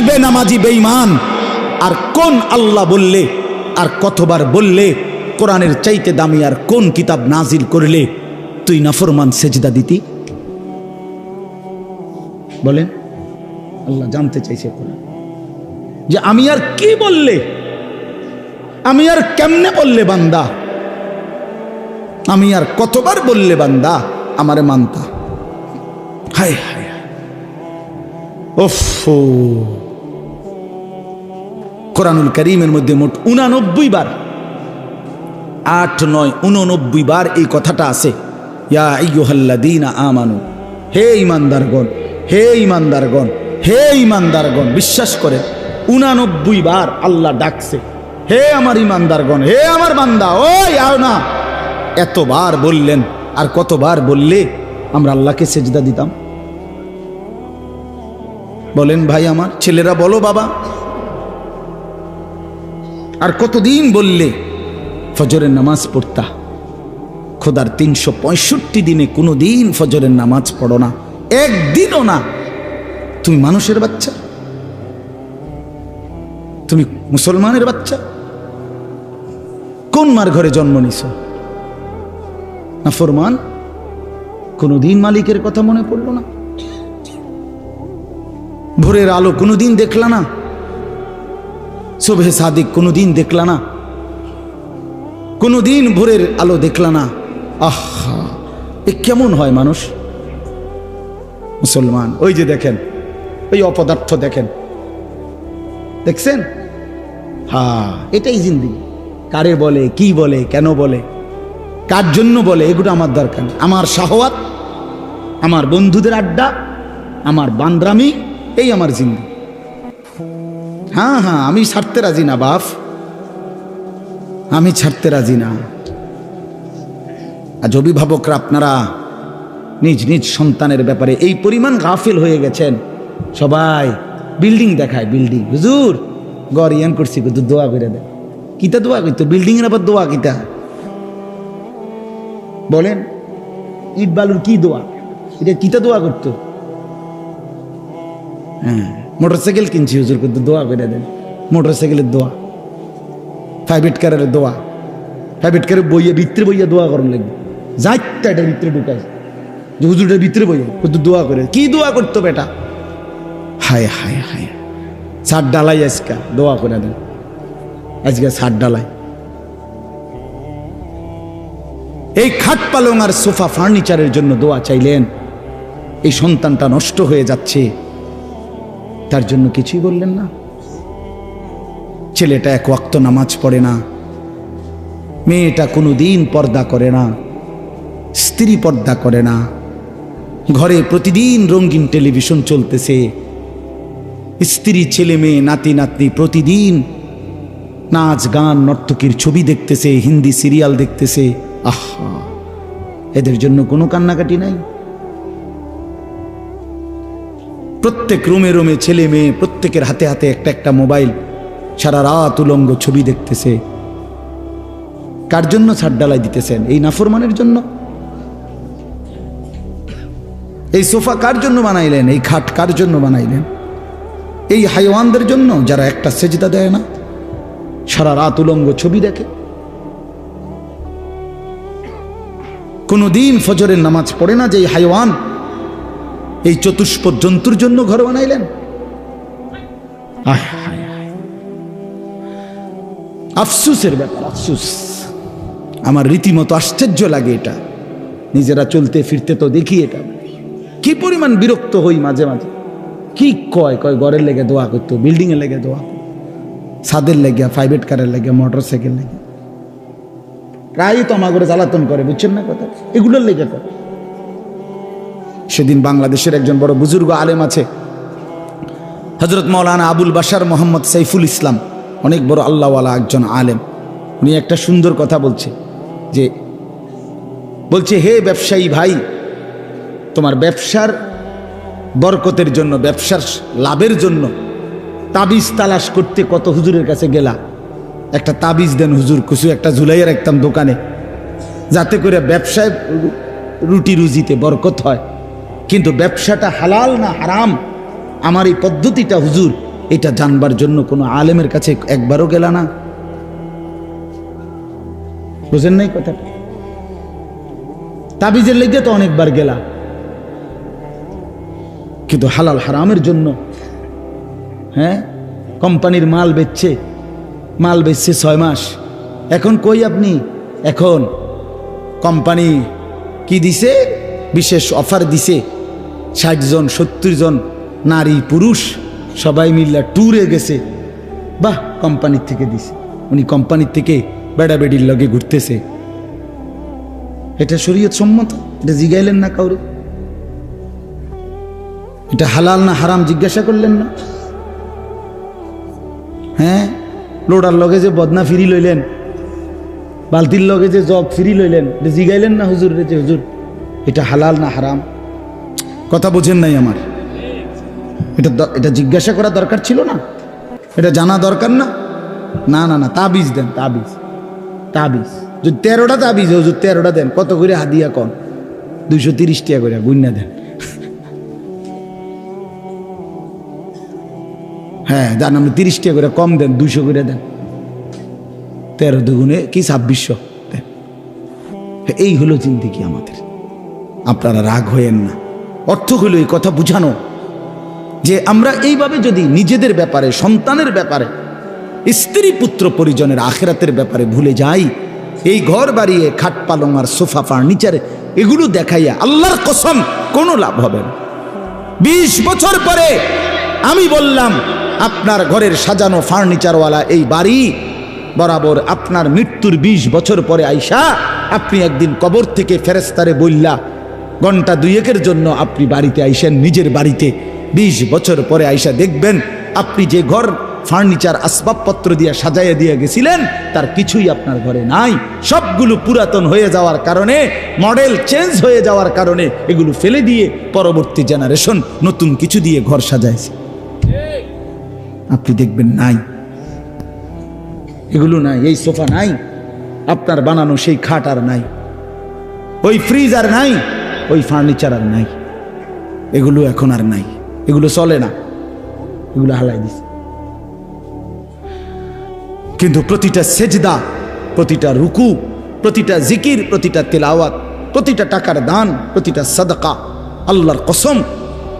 বেনামাজি বেঈমান। আর কোন আল্লাহ বললে, আর কতবার বললে, কোরআনের চাইতে দামি আর কোন কিতাব নাজিল করলে, তুই নাফরমান সেজদা দিতি? বলেন, আল্লাহ জানতে চাইছে কোরআন। যে আমি আর কি বললে, আমি আর কেমনে বললে বান্দা? আমি আর কতবার বললে বান্দা, আমারে মানতা? হায় হায় ওফো কোরআনুল করিমের মধ্যে মোট উনানব্বই বার, আট, নয়, উননব্বই বার এই কথাটা আছে। ইয়া আমানু, হে ইমানদারগণ হে ইমানদারগণ হে ইমানদারগণ বিশ্বাস করে উনানব্বই বার আল্লাহ ডাকছে, হে আমার ইমানদারগণ হে আমার বান্দা, ওই আও না। এতবার বললেন, আর কতবার বললে আমরা আল্লাহকে সেজদা দিতাম? বলেন ভাই আমার, ছেলেরা বলো বাবা। আর কতদিন বললে? ফজরের নামাজ পড়তা। খোদার তিনশো পঁয়ষট্টি দিনে কোনো দিন ফজরের নামাজ পড়ো না। একদিনও না। তুমি মানুষের বাচ্চা? তুমি মুসলমানের বাচ্চা? কোন মার ঘরে জন্ম নিছ? না ফরমান? কোনোদিন মালিকের কথা মনে পড়ল না? ভোরের আলো কোনোদিন দেখলা না? শোভে সাদিক কোনোদিন দেখলা না। কোনোদিন ভোরের আলো দেখলা না। আহা, এ কেমন হয় মানুষ? মুসলমান, ওই যে দেখেন, ওই অপদার্থ দেখেন। দেখছেন? হ্যাঁ এটাই জিন্দি। কারে বলে, কি বলে, কেন বলে, কার জন্য বলে, এগুলো আমার দরকার আমার শাহওয়াত, আমার বন্ধুদের আড্ডা, আমার বান্দ্রামি, এই আমার জিন্দি। হ্যাঁ হ্যাঁ আমি ছাড়তে রাজি না, বাপ। আমি ছাড়তে রাজি না। আজ অভিভাবকরা আপনারা নিজ নিজ সন্তানের ব্যাপারে এই পরিমাণ গাফিল হয়ে গেছেন। সবাই বিল্ডিং দেখায়, বিল্ডিং। হুজুর গড় ইয়ান করছি, কিন্তু দোয়া করে দেয় কিতা দোয়া করতো বিল্ডিং এর আবার দোয়া কিতা? বলেন, ইট বালুর কি দোয়া? এটা কিতা দোয়া করতো? হ্যাঁ। মোটরসাইকেল কিনছি, হুজুর, কিন্তু দোয়া করে দেন। মোটরসাইকেলের দোয়া। প্রাইভেট কারের দোয়া। প্রাইভেট কারের বইয়ে, ভিতরে বইয়া দোয়া করুন লাগবে। যাইতা এটার ভিতরে ঢুকাই যে হুজুরটার ভিতরে বইয়ে, কিন্তু দোয়া করে কি দোয়া করতো বেটা হায় হায় হায়। সার ডালাই আজকা, দোয়া করে দেন। আজকে সার ডালাই এই খাট পালং আর সোফা ফার্নিচারের জন্য দোয়া চাইলেন। এই সন্তানটা নষ্ট হয়ে যাচ্ছে। তার জন্য কিছুই বললেন না। ছেলেটা এক ওয়াক্ত নামাজ পড়ে না। মেয়েটা কোনো দিন পর্দা করে না। স্ত্রী পর্দা করে না। ঘরে প্রতিদিন রঙিন টেলিভিশন চলতেছে। স্ত্রী, ছেলে, মেয়ে, নাতি, নাতনি প্রতিদিন নাচ, গান, নর্তকীর ছবি দেখতেছে, হিন্দি সিরিয়াল দেখতেছে। আহা, এদের জন্য কোনো কান্নাকাটি নাই। প্রত্যেক রুমে রুমে ছেলে মেয়ে প্রত্যেকের হাতে হাতে একটা একটা মোবাইল সারা রাত উলঙ্গ ছবি দেখতেছে। কার জন্য ছাড় ডালাই দিতেছেন? এই নাফরমানের জন্য? এই সোফা কার জন্য বানাইলেন? এই খাট কার জন্য বানাইলেন? এই হাইওয়ানদের জন্য যারা একটা সেজদা দেয় না, সারা রাত উলঙ্গ ছবি দেখে। কোনো দিন ফজরের নামাজ পড়ে না যে হাইওয়ান এই চতুষ্প জন্তুর জন্য ঘর বানাইলেন। আফসুসের ব্যাপার, আফসুস। আমার রীতিমতো আশ্চর্য লাগে এটা। নিজেরা চলতে ফিরতে তো দেখি এটা। কি পরিমাণ বিরক্ত হই মাঝে মাঝে। কি কয় কয় ঘরের লেগে দোয়া করতো বিল্ডিং এর লেগে দোয়া। ছাদের লেগে প্রাইভেট কারের লেগে মোটর সাইকেল লেগে। প্রায়ই তো আমার ঘরে জ্বালাতন করে, বুঝছেন না কথা? এগুলোর লেগে করে। সেদিন বাংলাদেশের একজন বড় বুজুর্গ আলেম আছে। হজরত মৌলানা আবুল বাশার মোহাম্মদ সাইফুল ইসলাম, অনেক বড় আল্লাহওয়ালা একজন আলেম। উনি একটা সুন্দর কথা বলছে, যে বলছে, হে ব্যবসায়ী ভাই, তোমার ব্যবসার বরকতের জন্য, ব্যবসার লাভের জন্য তাবিজ তালাশ করতে কত হুজুরের কাছে গেলা? একটা তাবিজ দেন হুজুর কুসু একটা ঝুলাইয়া রাখতাম দোকানে, যাতে করে ব্যবসায় রুটি রুজিতে বরকত হয়। কিন্তু ব্যবসাটা হালাল না হারাম? আমার এই পদ্ধতিটা হুজুর, এটা জানবার জন্য কোনো আলেমের কাছে একবারও গেলা না। বুঝেন নাই কথাটা? তাবিজের লেগে তো অনেকবার গেলা। কিন্তু হালাল হারামের জন্য হ্যাঁ? কোম্পানির মাল বেচছে মাল বেচছে ছয় মাস। এখন কই আপনি? এখন কোম্পানি কি দিছে? বিশেষ অফার দিছে। ষাট জন, সত্তর জন নারী, পুরুষ, সবাই মিল্লা ট্যুরে গেছে। বাহ কোম্পানির থেকে দিছে। উনি কোম্পানির থেকে বেড়াবেড়ির লগে ঘুরতেছে। এটা শরীয়ত সম্মত? এটা জিগাইলেন না কাউরে? এটা হালাল না হারাম জিজ্ঞাসা করলেন না? হ্যাঁ? লোডার লগে যে বদনা ফিরি লইলেন, বালতির লগে যে জব ফিরি লইলেন, এটা জিগাইলেন না হুজুর রে যে হুজুর? এটা হালাল না হারাম? কথা বোঝেন নাই আমার। এটা এটা জিজ্ঞাসা করা দরকার ছিল না? এটা জানা দরকার না? না না না, তাবিজ দেন, তাবিজ। তাবিজ। যদি তেরোটা তাবিজ, হুজুর, তেরোটা দেন। কত করে হাদিয়া কন? দুইশো তিরিশ টাকা করে গুন্না দেন। হ্যাঁ জান আপনি তিরিশ টাকা করে কম দেন, দুইশো করে দেন। তেরো দুগুণে কি? ছাব্বিশশো। দেন। এই হলো চিন্তি কি আমাদের। আপনারা রাগ হয়েন না। অর্থ হলো এই কথা বুঝানো, যে আমরা এইভাবে যদি নিজেদের ব্যাপারে, সন্তানের ব্যাপারে, স্ত্রী পুত্র পরিজনের আখেরাতের ব্যাপারে ভুলে যাই, এই ঘর বাড়িয়ে, খাট পালং আর সোফা ফার্নিচারে, এগুলো দেখাইয়া আল্লাহর কসম কোনো লাভ হবে না। বিশ বছর পরে আমি বললাম, আপনার ঘরের সাজানো ফার্নিচারওয়ালা এই বাড়ি, বরাবর আপনার মৃত্যুর বিশ বছর পরে আইসা, আপনি একদিন কবর থেকে ফেরেস্তারে বললা ঘণ্টা দুয়েকের জন্য আপনি বাড়িতে আইসেন, নিজের বাড়িতে। বিশ বছর পরে আইসা দেখবেন, আপনি যে ঘর, ফার্নিচার, আসবাবপত্র দিয়ে সাজাইয়া দিয়ে গেছিলেন, তার কিছুই আপনার ঘরে নাই। সবগুলো পুরাতন হয়ে যাওয়ার কারণে, মডেল চেঞ্জ হয়ে যাওয়ার কারণে এগুলো ফেলে দিয়ে পরবর্তী জেনারেশন নতুন কিছু দিয়ে ঘর সাজাইছে। আপনি দেখবেন নাই। এগুলো নাই, এই সোফা নাই। আপনার বানানো সেই খাট আর নাই। ওই ফ্রিজ আর নাই। ওই ফার্নিচার আর নাই। এগুলো এখন আর নাই। এগুলো চলে না। এগুলো হালাই দিছে। কিন্তু প্রতিটা সেজদা, প্রতিটা রুকু, প্রতিটা জিকির, প্রতিটা তেলাওয়াত, প্রতিটা টাকার দান, প্রতিটা সাদকা, আল্লাহর কসম,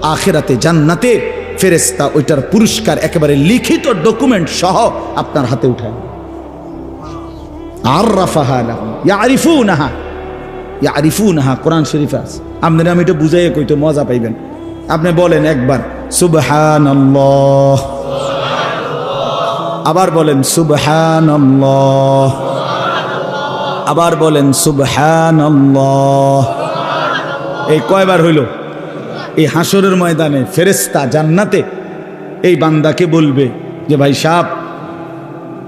আখেরাতে, জান্নাতে ফেরেস্তা ওইটার পুরস্কার একেবারে লিখিত ডকুমেন্ট সহ আপনার হাতে উঠায়। আর রাফাহা আরিফু নাহা আরিফু নাহা কোরআন শরীফ আছে। আপনারা আমি এটা বুঝাইয়ে কইতো মজা পাইবেন। আপনি বলেন একবার সুবহান আবার বলেন সুবহান আবার বলেন সুবহান এই কয়বার হইল? এই হাসরের ময়দানে ফেরেস্তা জান্নাতে এই বান্দাকে বলবে যে, ভাই সাপ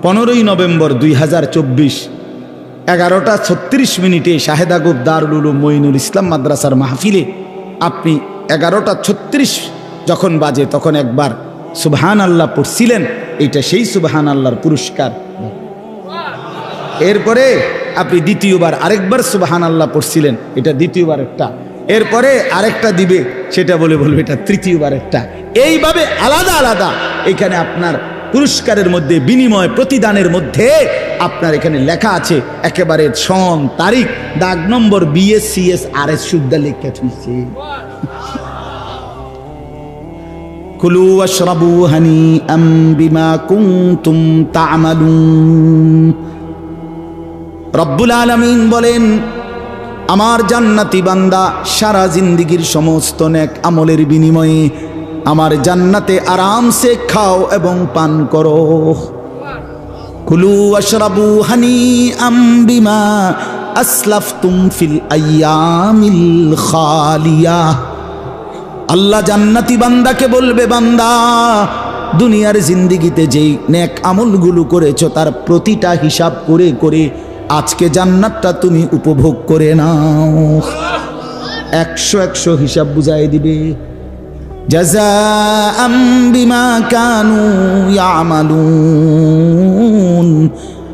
পনেরোই নভেম্বর দুই হাজার চব্বিশ এগারোটা ছত্রিশ মিনিটে শাহেদাগুব দারুল উলুম মঈনুল ইসলাম মাদ্রাসার মাহফিলে আপনি এগারোটা ছত্রিশ যখন বাজে তখন একবার সুবহান আল্লাহ পড়ছিলেন, এইটা সেই সুবহান আল্লাহর পুরস্কার। এরপরে আপনি দ্বিতীয়বার আরেকবার সুবহান আল্লাহ পড়ছিলেন, এটা দ্বিতীয়বার একটা। এরপরে আরেকটা দিবে, সেটা বলে বলবে এটা তৃতীয়বার একটা। এইভাবে আলাদা আলাদা এখানে আপনার পুরস্কারের মধ্যে, বিনিময় প্রতিদানের মধ্যে আপনার এখানে লেখা আছে, একেবারে সন তারিখ, দাগ নম্বর বিএস সিএস আর এস শুদ্ধ লেখা থুইছে কুলু ওয়াশরাবু হানিআম বিমা কুনতুম তা'মালুন। রব্বুল আলামিন বলেন, আমার জান্নাতি বান্দা সারা জিন্দিগির সমস্ত নেক আমলের বিনিময়ে আমার জান্নাতে আরামসে খাও এবং পান করো। কুলু আশরাবু হানি আম বিমা আসলাফতুম ফিল আইয়ামিল খালিয়া। আল্লাহ জান্নাতি বান্দাকে বলবে, বান্দা, দুনিয়ার জিন্দিগিতে যেই নেক আমলগুলো করেছ, তার প্রতিটা হিসাব করে করে আজকে জান্নাতটা তুমি উপভোগ করে নাও। একশো একশো হিসাব বুঝাই দিবে। জাযাআম বিমা কানু ইয়ামালুন।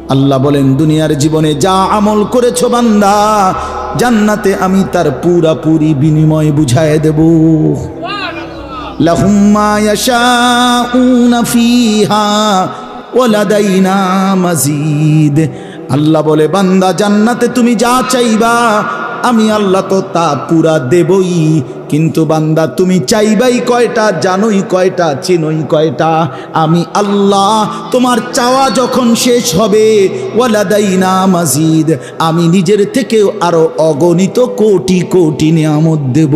আল্লাহ বলেন, দুনিয়ার জীবনে যা আমল করেছ বান্দা, জান্নাতে আমি তার পুরাপুরি বিনিময় বুঝায় দেব। আল্লাহ বলে, বান্দা, জান্নাতে তুমি যা চাইবা আমি আল্লাহ তো তা পুরা দেবই। কিন্তু বান্দা তুমি চাইবাই কয়টা জানোই কয়টা চিনই কয়টা? আমি আল্লাহ তোমার চাওয়া যখন শেষ হবে ওয়ালাদাইনা মাজিদ আমি নিজের থেকেও আরও অগণিত কোটি কোটি নিয়ামত দেব।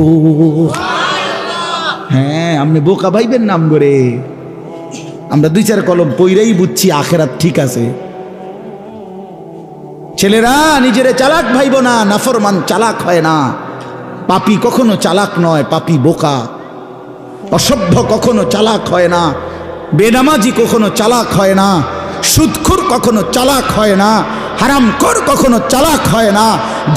হ্যাঁ আপনি বোকা ভাইবেন নাম করে আমরা দুই চার কলম পইরাই বুঝছি আখেরাত ঠিক আছে। ছেলেরা, নিজেরে চালাক ভাইব না, নাফরমান চালাক হয় না। পাপি কখনো চালাক নয়, পাপি বোকা। অসভ্য কখনো চালাক হয় না, বেনামাজি কখনো চালাক হয় না, সুদখুর কখনো চালাক হয় না হারামকর কখনো চালাক হয় না,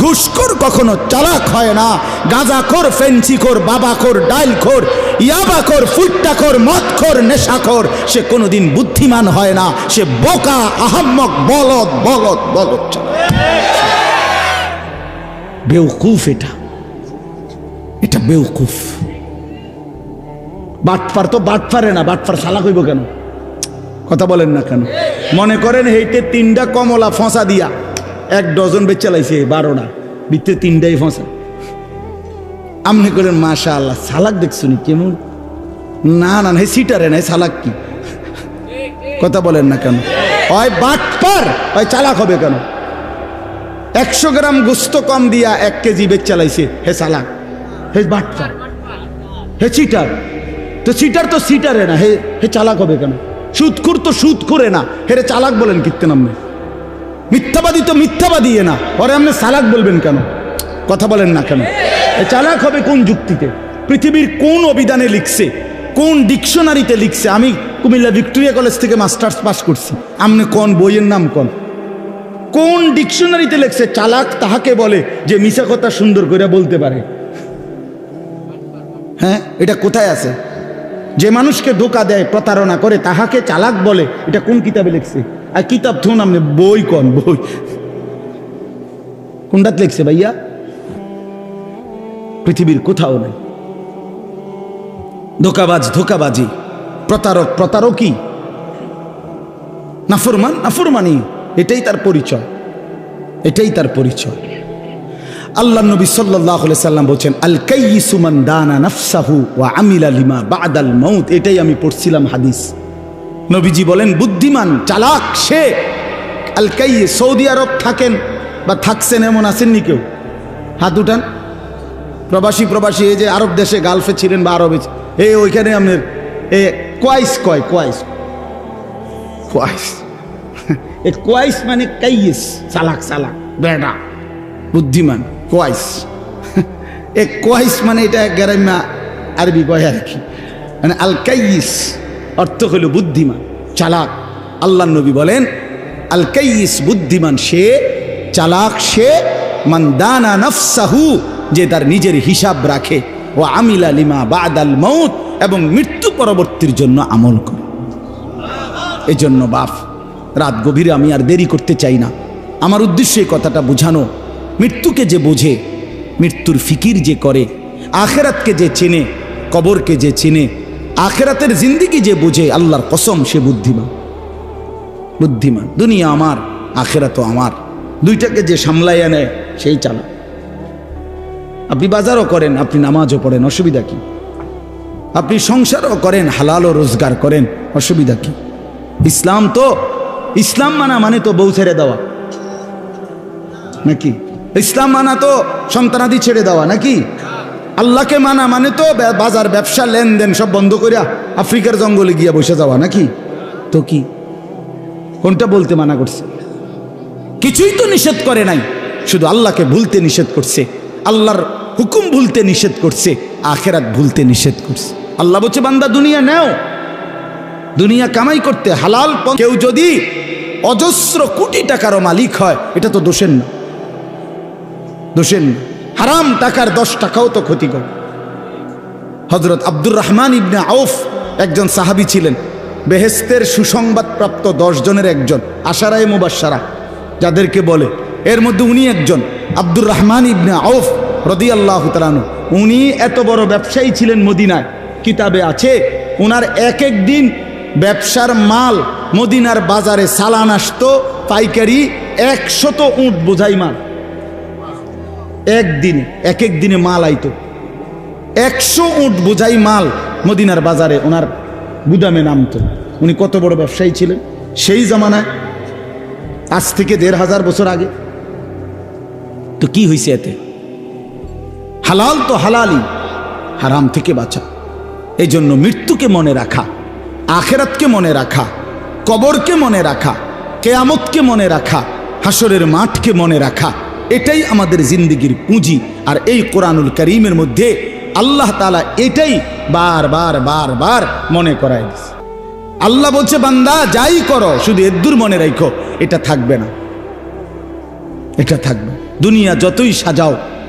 ঘুষখোর কখনো চালাক হয় না, গাঁজাখোর, ফেন্সিখোর, বাবাখোর, ডাইলখোর ইয়াবাখোর ফুট্টাখোর মদখোর, নেশাখোর, সে কোনোদিন বুদ্ধিমান হয় না। সে বোকা, আহাম্মক, বলদ বলদ বলদ বেউকুফ এটা। এটা বেউকুফ বাটফার তো বাটফারে না, বাটফার সালা কইব কেন? কথা বলেন না কেন? মনে করেন হেইতে তিনটা কমলা ফসা দিয়া এক ডজন বেচে লাইছে, বারোটা। ভিতরে তিনটাই ফসা। আমনি করেন মাশা আল্লাহ সালাক দেখছুনি কেমন? না না হে সিটারে না সালাক কি? কথা বলেন না কেন? হয় বাটপার হয় চালাক হবে কেন? একশো গ্রাম গোস্ত কম দিয়া এক কেজি বেচ চালাইছে, হে সালাক, হে বাটপার, হে সিটার। তো সিটার তো সিটারে না, হে হে চালাক হবে কেন? সুদখুর তো সুদ করে না, হেরে চালাক বলেন কীর্তেন আপনি মিথ্যাবাদী তো মিথ্যাবাদী এ না পরে আপনি সালাক বলবেন কেন? কথা বলেন না কেন? চালাক হবে কোন যুক্তিতে? পৃথিবীর কোন অভিধানে লিখছে, কোন ডিকশনারিতে লিখছে? আমি কুমিল্লা ভিক্টোরিয়া কলেজ থেকে মাস্টার্স পাস করছি। আপনি কোন, বইয়ের নাম কোন? কোন ডিকশনারিতে লিখছে, চালাক তাহাকে বলে যে মিশা কথা সুন্দর করে বলতে পারে। হ্যাঁ এটা কোথায় আছে? যে মানুষকে ধোকা দেয়, প্রতারণা করে, তাহাকে চালাক বলে, এটা কোন কিতাবে লিখছে? আর কিতাব থুন আপনি বই কন, বই? কোনটাতে লিখছে ভাইয়া? পৃথিবীর কোথাও নেই। ধোকাবাজ, ধোকাবাজি, প্রতারক, প্রতারকই। নাফরমান, নাফরমানি, এটাই তার পরিচয়। এটাই তার পরিচয়। আল্লাহ নবী সাল্লাহ সাল্লাম বলছেন আল কাইসুমান দানা নাফসাহু ওয়া আমিলা লিমা বাদাল মৌত এটাই আমি পড়ছিলাম হাদিস। নবীজি বলেন, বুদ্ধিমান, চালাক সে। আল কাই সৌদি আরব থাকেন বা থাকছেন, এমন আসেননি কেউ? হাত উঠান। প্রবাসী প্রবাসী এই যে আরব দেশে গালফে ছিলেন বা আরবে এই ওইখানে আপনার এ কোয়াইস কয় কোয়াইস কোয়াইস এ কোয়াইস মানে কাইস চালাক চালাক বেড়া বুদ্ধিমান কোয়াইস এ কোয়াইস মানে এটা গ্রাম্য আরবি কয় আর কি। মানে আল কাইস অর্থ হলো বুদ্ধিমান চালাক। আল্লাহ নবী বলেন আল কাইস বুদ্ধিমান সে চালাক সে মান দানা নফসাহু যে তার নিজের হিসাব রাখে। ও আমিলা লিমা বাদাল মৌত এবং মৃত্যু পরবর্তীর জন্য আমল করে। এই জন্য বাপ, রাত গভীরে আমি আর দেরি করতে চাই না। আমার উদ্দেশ্য এই কথাটা বোঝানো। মৃত্যুকে যে বোঝে, মৃত্যুর ফিকির যে করে, আখেরাতকে যে চেনে, কবরকে যে চেনে, আখেরাতের জিন্দিগি যে বোঝে, আল্লাহর কসম সে বুদ্ধিমান। বুদ্ধিমান। দুনিয়া আমার, আখেরাতও আমার। দুইটাকে যে সামলাইয়া নেয়, সেই চালা আপনি বাজারও করেন, আপনি নামাজও পড়েন, অসুবিধা কি? আপনি সংসারও করেন, হালালও রোজগার করেন, অসুবিধা কি? ইসলাম তো, ইসলাম মানা মানে তো বউ ছেড়ে দেওয়া। নাকি? ইসলাম মানা তো সন্তানাদি ছেড়ে দেওয়া, নাকি? আল্লাহকে মানা মানে তো বাজার, ব্যবসা, লেনদেন সব বন্ধ করিয়া আফ্রিকার জঙ্গলে গিয়া বসে যাওয়া, নাকি? তো কি? কোনটা বলতে মানা করছে? কিছুই তো নিষেধ করে নাই, শুধু আল্লাহকে ভুলতে নিষেধ করছে, আল্লাহর হুকুম ভুলতে নিষেধ করছে, আখেরাত ভুলতে নিষেধ করছে। আল্লাহ বলছে, বান্দা, দুনিয়া নেও। দুনিয়া কামাই করতে হালাল কেউ যদি অজস্র কোটি টাকারও মালিক হয়, এটা তো দোষের না। দোষের হারাম টাকার দশ টাকাও তো ক্ষতি করে হজরত আব্দুর রহমান ইবনে আউফ একজন সাহাবী ছিলেন। বেহেস্তের সুসংবাদপ্রাপ্ত জনের একজন, আশারায় মুবাসারা যাদেরকে বলে। এর মধ্যে উনি একজন, আব্দুর রহমান ইবনে আউফ। রদি আল্লাহ তালানু উনি এত বড় ব্যবসায়ী ছিলেন মদিনায়। কিতাবে আছে ওনার এক এক দিন ব্যবসার মাল মদিনার বাজারে সালান আসতো, পাইকারি একশত উঁট বোঝাই মাল। একদিনে এক এক দিনে মাল আইতো। একশো উঁট বোঝাই মাল মদিনার বাজারে ওনার গুদামে নামতো। উনি কত বড় ব্যবসায়ী ছিলেন? সেই জামানায়, আজ থেকে দেড় হাজার বছর আগে। তো কি হয়েছে এতে? হালাল তো হালালই, হারাম থেকে বাঁচা। এই জন্য মৃত্যুকে মনে রাখা, আখেরাতকে মনে রাখা, কবরকে মনে রাখা, কেয়ামতকে মনে রাখা হাসরের মাঠকে মনে রাখা, এটাই আমাদের জিন্দগির পুঁজি। আর এই কোরআনুল করিমের মধ্যে আল্লাহ তালা এটাই বার বার বার বার মনে করায় দিছে। আল্লাহ বলছে, বান্দা, যাই করো, শুধু এদ্দুর মনে রাখো এটা থাকবে না। এটা থাকবে। দুনিয়া যতই সাজাও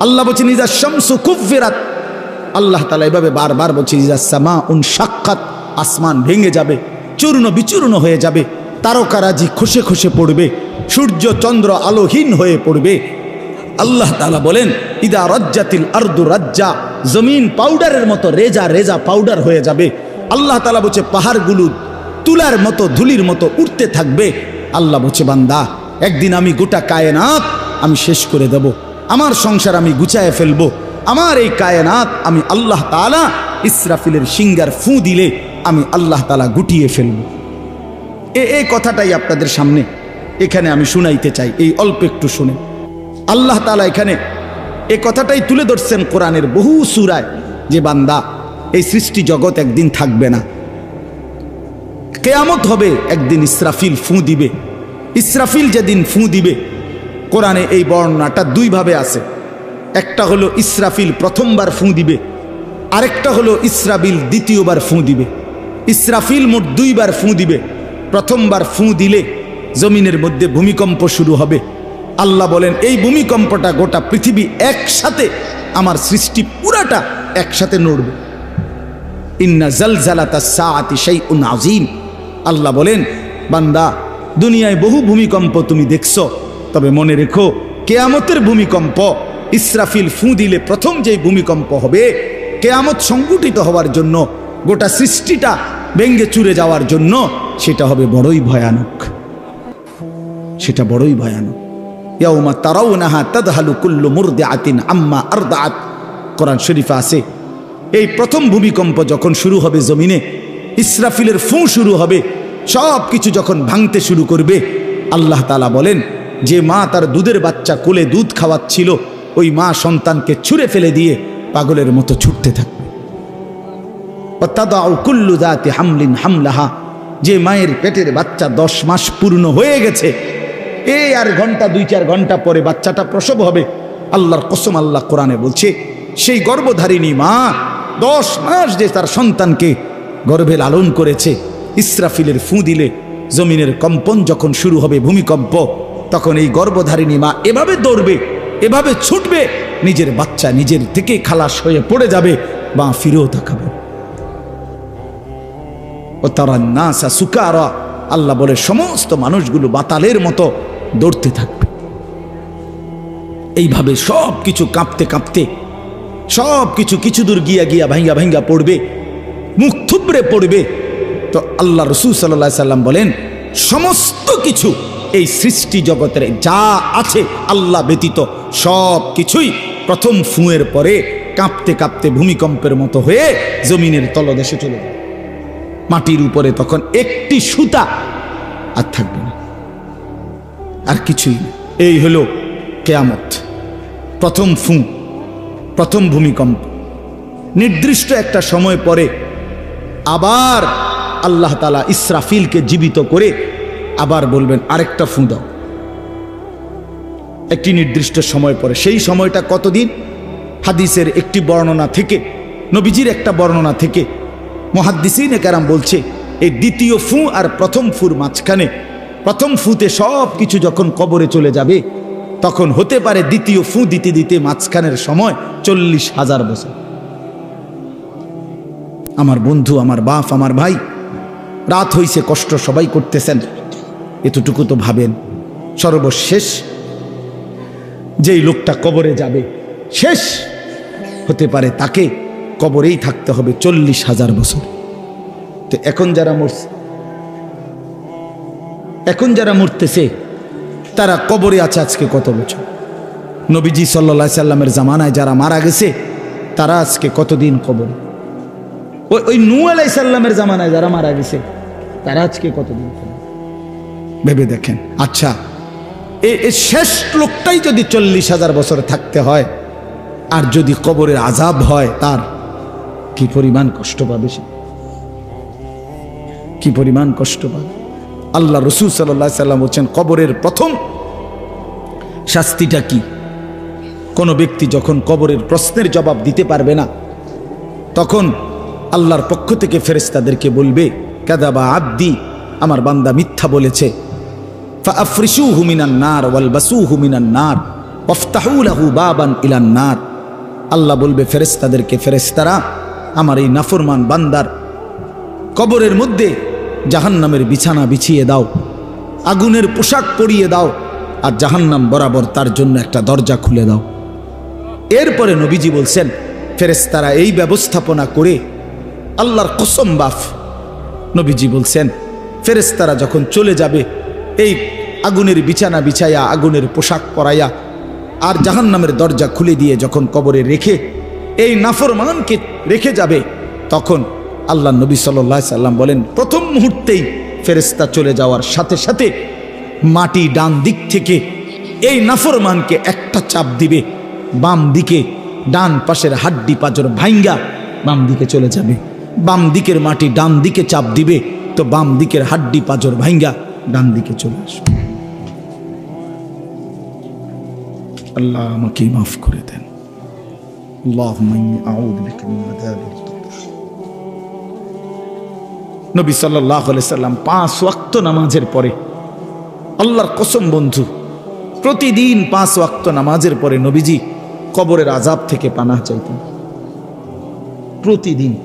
আল্লাহ বলছেন, ইজা শামসু কুফিরাত আল্লাহ তালা এভাবে বারবার বলছে ইজা সামা উন সাক্ষাৎ আসমান ভেঙে যাবে, চূর্ণ বিচূর্ণ হয়ে যাবে, তারকারাজি খসে খসে পড়বে, সূর্য চন্দ্র আলোহীন হয়ে পড়বে। আল্লাহ তালা বলেন, ইদা রজ্জাতিল আর্দু রাজ্জা। জমিন পাউডারের মতো রেজা রেজা পাউডার হয়ে যাবে। আল্লাহ তালা বলছে, পাহাড়গুলো তুলার মতো, ধুলির মতো উঠতে থাকবে। আল্লাহ বলছে, বান্দা, একদিন আমি গোটা কায়নাত আমি শেষ করে দেব। আমার সংসার আমি গুছায় ফেলব। আমার এই কায়নাত আমি আল্লাহ তালা ইসরাফিলের সিঙ্গার ফু দিলে আমি আল্লাহ তালা গুটিয়ে ফেলব। এ এই কথাটাই আপনাদের সামনে এখানে আমি শুনাইতে চাই, এই অল্প একটু শুনে আল্লাহ তালা এখানে এ কথাটাই তুলে ধরছেন কোরআনের বহু সুরায় যে বান্দা এই সৃষ্টি জগৎ একদিন থাকবে না। কেয়ামত হবে, একদিন ইসরাফিল ফু দিবে। ইসরাফিল যেদিন ফু দিবে কোরআনে এই বর্ণনাটা দুইভাবে আছে। একটা হলো ইসরাফিল প্রথমবার ফুঁ দিবে, আরেকটা হলো ইসরাবিল দ্বিতীয়বার ফুঁ দিবে। ইসরাফিল মোট দুইবার ফুঁ দিবে, প্রথমবার ফুঁ দিলে জমিনের মধ্যে ভূমিকম্প শুরু হবে। আল্লাহ বলেন, এই ভূমিকম্পটা গোটা পৃথিবী একসাথে, আমার সৃষ্টি পুরাটা একসাথে নড়বে। ইন্না জলজালাতা সাআতি শাইউন আযীম। আল্লাহ বলেন, বান্দা, দুনিয়ায় বহু ভূমিকম্প তুমি দেখছ তবে মনে রেখো, কেয়ামতের ভূমিকম্প ইসরাফিল ফু দিলে প্রথম যে ভূমিকম্প হবে, কেয়ামত সংগঠিত হওয়ার জন্য, গোটা সৃষ্টিটা ভেঙ্গে চুরে যাওয়ার জন্য, সেটা হবে বড়ই ভয়ানক। সেটা বড়ই ভয়ানক। ইয়াউমা তারাউনাহা তাদহালু কুল্লু মুরদিআতিন আম্মা আরদাআত। কোরআন শরীফে আছে, এই প্রথম ভূমিকম্প যখন শুরু হবে জমিনে, ইসরাফিলের ফু শুরু হবে সব কিছু যখন ভাঙতে শুরু করবে, আল্লাহ তালা বলেন যে মা তার দুধের বাচ্চা কোলে দুধ খাওয়াচ্ছিল, ওই মা সন্তানকে ছুঁড়ে ফেলে দিয়ে পাগলের মতো ছুটতে থাকবে। কুল্লু হামলিন হামলাহা, যে মায়ের পেটের বাচ্চা দশ মাস পূর্ণ হয়ে গেছে এই আর ঘণ্টা, দুই চার ঘণ্টা পরে বাচ্চাটা প্রসব হবে। আল্লাহর কসম আল্লাহ কোরআনে বলছে, সেই গর্ভধারিণী মা দশ মাস যে তার সন্তানকে গর্ভে লালন করেছে, ইসরাফিলের ফুঁ দিলে জমিনের কম্পন যখন শুরু হবে ভূমিকম্প তখন এই গর্ভধারিণী মা এভাবে দৌড়বে, এভাবে ছুটবে, নিজের বাচ্চা নিজের থেকে খালাস হয়ে পড়ে যাবে বা ফিরেও তাকাবে। ও তারা নাসা সুকারা, আল্লাহ বলে সমস্ত মানুষগুলো বাতালের মতো দৌড়তে থাকবে। এইভাবে সব কিছু কাঁপতে কাঁপতে সব কিছু কিছু দূর গিয়া গিয়া ভাঙ্গা ভাঙ্গা পড়বে, মুখ থুবড়ে পড়বে। তো আল্লাহ রসুল সাল্লাহ সাল্লাম বলেন, সমস্ত কিছু এই সৃষ্টি জগতের যা আছে আল্লাহ ব্যতীত সব কিছুই প্রথম ফুঁয়ের পরে কাঁপতে কাঁপতে ভূমিকম্পের মতো হয়ে জমিনের তলদেশে চলে যাবে মাটির উপরে তখন একটি সুতা আর থাকবে না। আর কিছুই এই হলো কেয়ামত। প্রথম ফুঁ, প্রথম ভূমিকম্প। নির্দিষ্ট একটা সময় পরে আবার আল্লাহ তালা ইসরাফিলকে জীবিত করে আবার বলবেন, আরেকটা ফুঁ দাও। একটি নির্দিষ্ট সময় পরে, সেই সময়টা কতদিন? হাদিসের একটি বর্ণনা থেকে, নবীজির একটা বর্ণনা থেকে, মহাদ্দিসিন কারাম বলছে, এই দ্বিতীয় ফু আর প্রথম ফুর মাঝখানে, প্রথম ফুতে সব কিছু যখন কবরে চলে যাবে, তখন হতে পারে দ্বিতীয় ফু দিতে দিতে মাঝখানের সময় চল্লিশ হাজার বছর। আমার বন্ধু, আমার বাপ, আমার ভাই, রাত হইছে, কষ্ট সবাই করতেছেন। এতটুকু তো ভাবেন। সর্বশেষ যেই লোকটা কবরে যাবে, শেষ হতে পারে তাকে কবরেই থাকতে হবে চল্লিশ হাজার বছর। তো এখন যারা মরছে এখন যারা মরতেছে, তারা কবরে আছে আজকে কত বছর? নবীজি সাল্লা সাল্লামের জামানায় যারা মারা গেছে, তারা আজকে কতদিন কবরে? ওই ওই নু আলাই সাল্লামের জামানায় যারা মারা গেছে, তারা আজকে কতদিন কবরে? ভেবে দেখেন। আচ্ছা এ- শেষ লোকটাই যদি চল্লিশ হাজার বছর থাকতে হয়, আর যদি কবরের আজাব হয়, তার কি পরিমাণ কষ্ট পাবে সে? কি পরিমাণ কষ্ট পাবে? আল্লাহ রসুল সাল্লাহ সাল্লাম বলছেন, কবরের প্রথম শাস্তিটা কি? কোনো ব্যক্তি যখন কবরের প্রশ্নের জবাব দিতে পারবে না, তখন আল্লাহর পক্ষ থেকে ফেরেস্তাদেরকে বলবে, কাদাবা আব্দি, আমার বান্দা মিথ্যা বলেছে। ফাফরিসু হুমিনান নার ওয়াল বাসু হুমিনান নার ওফতাহু লাহু বাবান ইলান নার। আল্লাহ বলবে ফেরেস্তাদেরকে ফেরেস্তারা আমার এই নাফরমান বান্দার কবরের মধ্যে জাহান্নামের বিছানা বিছিয়ে দাও, আগুনের পোশাক পরিয়ে দাও আর জাহান্নাম বরাবর তার জন্য একটা দরজা খুলে দাও। এরপরে নবীজি বলছেন ফেরেস্তারা এই ব্যবস্থাপনা করে আল্লাহর কসম বাফ। নবীজি বলছেন ফেরেস্তারা যখন চলে যাবে, এই আগুনের বিছানা বিছাইয়া আগুনের পোশাক পরাইয়া, আর জাহান্নামের দরজা খুলে দিয়ে যখন কবরে রেখে এই নাফরমানকে রেখে যাবে, তখন আল্লাহ নবী সাল্লাহ সাল্লাম বলেন, প্রথম মুহূর্তেই ফেরেস্তা চলে যাওয়ার সাথে সাথে মাটি ডান দিক থেকে এই নাফরমানকে একটা চাপ দিবে, বাম দিকে ডান পাশের হাড্ডি পাজর ভাইঙ্গা বাম দিকে চলে যাবে। বাম দিকের মাটি ডান দিকে চাপ দিবে, তো বাম দিকের হাড্ডি পাজর ভাইঙ্গা ডান দিকে চলে আসবে। আল্লাহ আমাকে মাফ করে দেন। নবী সাল্লাহ সাল্লাম পাঁচ ওয়াক্ত নামাজের পরে আল্লাহর কসম বন্ধু প্রতিদিন পাঁচ ওয়াক্ত নামাজের পরে নবীজি কবরের আজাব থেকে পানা চাইতেন। প্রতিদিন।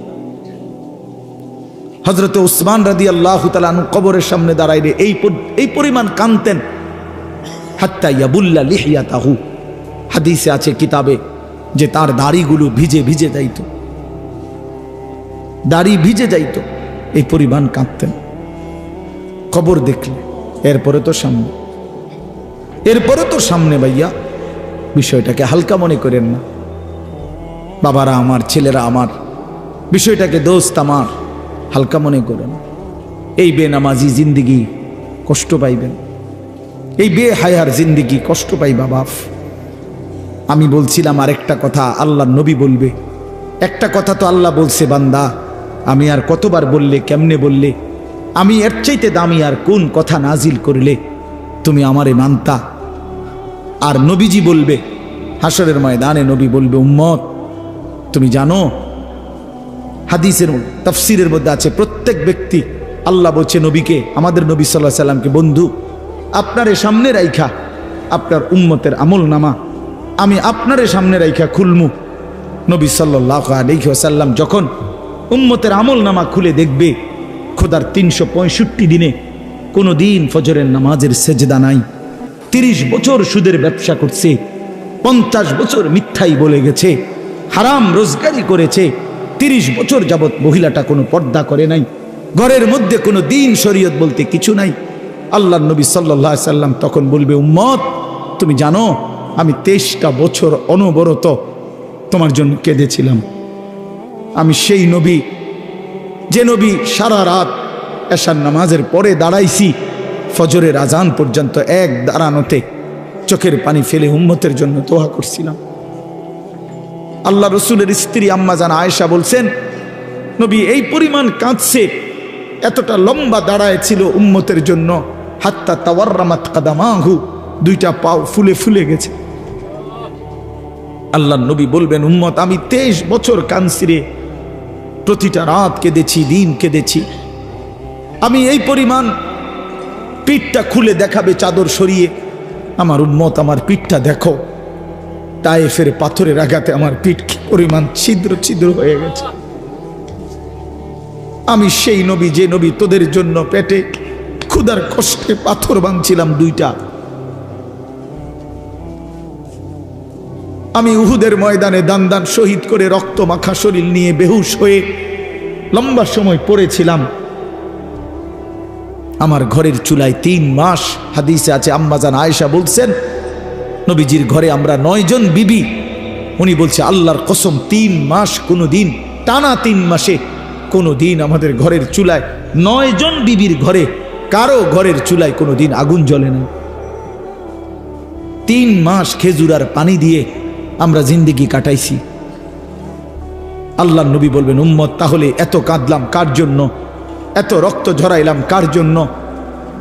হজরত উসমান রাদি আল্লাহ তালু কবরের সামনে দাঁড়াইলে এই এই পরিমাণ কানতেন হাত্তা ইয়াবুল্লা লিহিয়া তাহু হাদিসে আছে কিতাবে যে তার দাড়িগুলো ভিজে ভিজে যাইত। দাড়ি ভিজে যাইত। এই পরিমাণ কাঁদতেন। খবর দেখলে এরপরে তো সামনে। এরপরে তো সামনে ভাইয়া। বিষয়টাকে হালকা মনে করেন না। বাবারা আমার, ছেলেরা আমার। বিষয়টাকে দোস্ত আমার। হালকা মনে করেন। এই বেনামাজি জিন্দিগি কষ্ট পাইবেন। এই বে হায়ার জিন্দিগি কষ্ট পাইবা বাপ। আমি বলছিলাম আরেকটা কথা, আল্লাহ নবী বলবে। একটা কথা তো আল্লাহ বলছে, বান্দা, আমি আর কতবার বললে, কেমনে বললে? আমি এর চাইতে দামি আর কোন কথা নাজিল করলে, তুমি আমারে মানতা? আর নবীজি বলবে হাসরের ময়দানে নবী বলবে, উম্মত, তুমি জানো, হাদিসের তফসিরের মধ্যে আছে, প্রত্যেক ব্যক্তি, আল্লাহ বলছে নবীকে, আমাদের নবী সাল্লাহ সাল্লামকে, বন্ধু, আপনারে সামনে রাইখা, আপনার উম্মতের আমল নামা আমি আপনারে সামনে রাইখা খুলমু। নবী সাল্লাহ আলহিহাসাল্লাম যখন উম্মতের আমল নামা খুলে দেখবে, খোদার তিনশো পঁয়ষট্টি দিনে কোনো দিন ফজরের নামাজের সেজদা নাই। তিরিশ বছর সুদের ব্যবসা করছে, পঞ্চাশ বছর মিথ্যাই বলে গেছে, হারাম রোজগারি করেছে, তিরিশ বছর যাবৎ মহিলাটা কোনো পর্দা করে নাই, ঘরের মধ্যে কোনো দিন শরীয়ত বলতে কিছু নাই। আল্লাহ নবী সাল্লাহ সাল্লাম তখন বলবে, উম্মত, তুমি জানো আমি তেইশটা বছর অনবরত তোমার জন্য কেঁদেছিলাম। আমি সেই নবী, যে নবী সারা রাত এশার নামাজের পরে দাঁড়াইছি, ফজরের আজান পর্যন্ত এক দাঁড়ানোতে চোখের পানি ফেলে উম্মতের জন্য দোয়া করছিলাম। আল্লাহ রসুলের স্ত্রী আম্মা জান আয়েশা বলছেন, নবী, এই পরিমাণ কাঁদছে, এতটা লম্বা দাঁড়ায় ছিল উম্মতের জন্য, হাত্তা তাওয়ার্রামাত কাদামাহু, দুইটা পাও ফুলে ফুলে গেছে। আল্লাহ নবী বলবেন, উম্মত, আমি তেইশ বছর কানসিরে প্রতিটা রাত কেঁদেছি, দিন কেঁদেছি। আমি এই পরিমাণ পিঠটা খুলে দেখাবে চাদর সরিয়ে। আমার উম্মত, আমার পিঠটা দেখো। তাই ফের পাথরের আঘাতে আমার পিঠ পরিমাণ ছিদ্র ছিদ্র হয়ে গেছে। আমি সেই নবী, যে নবী তোদের জন্য পেটে ক্ষুধার কষ্টে পাথর বাঁধছিলাম দুইটা। আমি উহুদের ময়দানে দান দান শহীদ করে রক্ত মাখা শরীর নিয়ে বেহুশ হয়ে লম্বা সময় পড়েছিলাম। আমার ঘরের চুলায় তিন মাস হাদিসে আছে, আম্মাজান আয়েশা বলছেন, নবীজির ঘরে আমরা নয়জন বিবি। উনি বলছে, আল্লাহর কসম, তিন মাস কোনো দিন টানা তিন মাসে কোনো দিন আমাদের ঘরের চুলায় নয়জন বিবির ঘরে, কারও ঘরের চুলায় কোনো দিন আগুন জ্বলে না তিন মাস খেজুর আর পানি দিয়ে আমরা জিন্দিগি কাটাইছি। আল্লাহ নবী বলবেন, উম্মত, তাহলে এত কাঁদলাম কার জন্য? এত রক্ত ঝরাইলাম কার জন্য?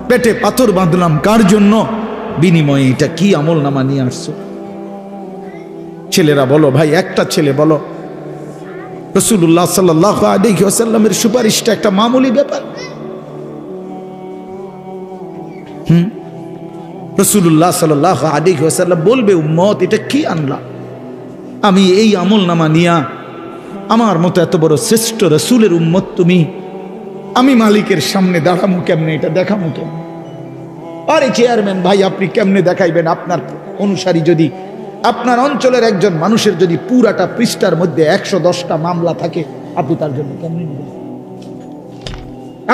পেটে পাথর বাঁধলাম কার জন্য? বিনিময়ে এটা কি আমল নামা নিয়ে আসছো? ছেলেরা বলো, ভাই, একটা ছেলে বলো। রসুল্লাহ সাল্লাহ আসাল্লামের সুপারিশটা একটা মামুলি ব্যাপার। হুম? রসুল্লাহ সাল্লাহ আদি ওসাল্লাম বলবে, উম্মত, এটা কি আনলা আমি এই আমল নামা নিয়া আমার মতো এত বড় শ্রেষ্ঠ রসুলের উম্মত তুমি, আমি মালিকের সামনে দাঁড়ামু কেমনে এটা দেখামু কেমনে আরে চেয়ারম্যান ভাই, আপনি কেমনে দেখাইবেন আপনার অনুসারী যদি, আপনার অঞ্চলের একজন মানুষের যদি পুরাটা পৃষ্ঠার মধ্যে একশো দশটা মামলা থাকে, আপনি তার জন্য কেমনে নেবেন?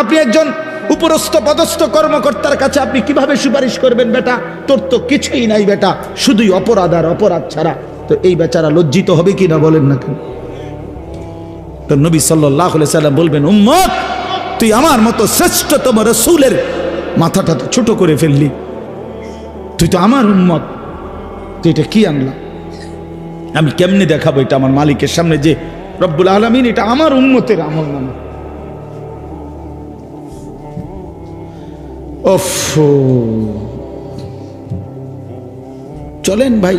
আপনি একজন উপরস্থ পদস্থ কর্মকর্তার কাছে আপনি কীভাবে সুপারিশ করবেন বেটা? তোর তো কিছুই নাই বেটা, শুধুই অপরাধ আর অপরাধ ছাড়া। তো এই বেচারা লজ্জিত হবে কি না বলেন না কেন? তো নবী সাল্লাহ সাল্লাম বলবেন, উম্মত, তুই আমার মতো শ্রেষ্ঠতম রসুলের মাথাটা তো ছোট করে ফেললি। তুই তো আমার উম্মত। তুই এটা কি আনলা? আমি কেমনে দেখাবো এটা আমার মালিকের সামনে যে রব্বুল আলমিন এটা আমার উন্মতের আমল নামা? চলেন ভাই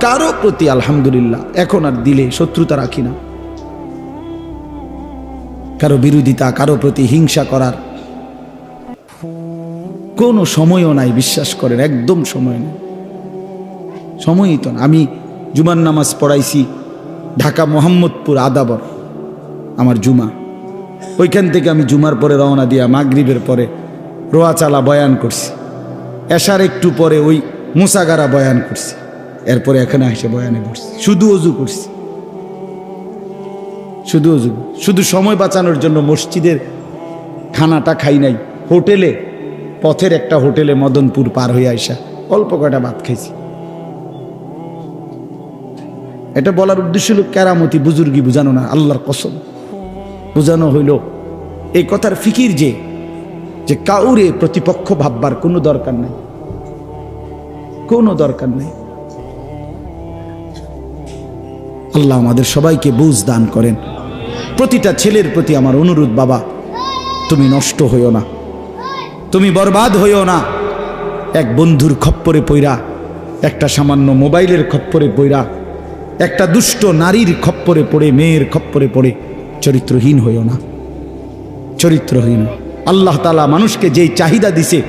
কারও প্রতি আলহামদুলিল্লাহ এখন আর দিলে শত্রুতা রাখি না। কারও বিরোধিতা, কারও প্রতি হিংসা করার কোনো সময়ও নাই, বিশ্বাস করেন, একদম সময় নেই। সময়ই তো আমি জুমার নামাজ পড়াইছি ঢাকা মোহাম্মদপুর আদাবর, আমার জুমা। ওইখান থেকে আমি জুমার পরে রওনা দিয়া মাগরিবের পরে রোয়াচালা বয়ান করছি। এশার একটু পরে ওই মুসাগারা বয়ান করছি। এরপরে এখানে এসে বয়ানে বসছি। শুধু অজু করছি। শুধু অজু শুধু সময় বাঁচানোর জন্য মসজিদের খানাটা খাই নাই। হোটেলে, পথের একটা হোটেলে মদনপুর পার হয়ে আইসা অল্প কয়টা ভাত খাইছি। এটা বলার উদ্দেশ্য হলো কেরামতি বুজুর্গি বুঝানো না, আল্লাহর কসম। বোঝানো হইল, এই কথার ফিকির যে যে কাউরে প্রতিপক্ষ ভাববার কোনো দরকার নাই। কোনো দরকার নেই। আল্লাহ আমাদের সবাইকে বুঝ দান করেন। প্রতিটা ছেলের প্রতি আমার অনুরোধ, বাবা, তুমি নষ্ট হইও না। তুমি বরবাদ হইও না। এক বন্ধুর খপ্পরে পইরা, একটা সামান্য মোবাইলের খপ্পরে পইরা, একটা দুষ্ট নারীর খপ্পরে পড়ে, মেয়ের খপ্পরে পড়ে, চরিত্রহীন হইও না। চরিত্রহীন। আল্লাহ তালা মানুষকে যেই চাহিদা দিছে,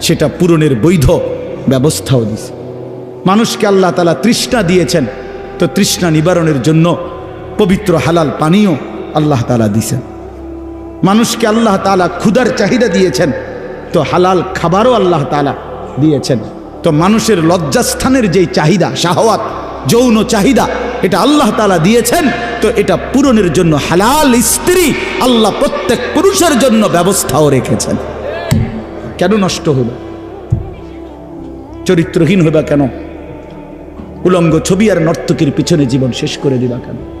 সেটা পূরণের বৈধ ব্যবস্থাও দিছে। মানুষকে আল্লাহ তালা তৃষ্ণা দিয়েছেন। তো তৃষ্ণা নিবারণের জন্য পবিত্র হালাল পানীয় আল্লাহ তালা দিছেন। মানুষকে আল্লাহ তালা ক্ষুধার চাহিদা দিয়েছেন, তো হালাল খাবারও আল্লাহ তালা দিয়েছেন। তো মানুষের লজ্জাস্থানের যেই চাহিদা, শাহওয়াত, যৌন চাহিদা, এটা আল্লাহ তালা দিয়েছেন, তো এটা পূরণের জন্য হালাল স্ত্রী আল্লাহ প্রত্যেক পুরুষের জন্য ব্যবস্থাও রেখেছেন। কেন নষ্ট হলো? চরিত্রহীন হইবা কেন? উলঙ্গ ছবি আর নর্তকীর পিছনে জীবন শেষ করে দিবা কেন?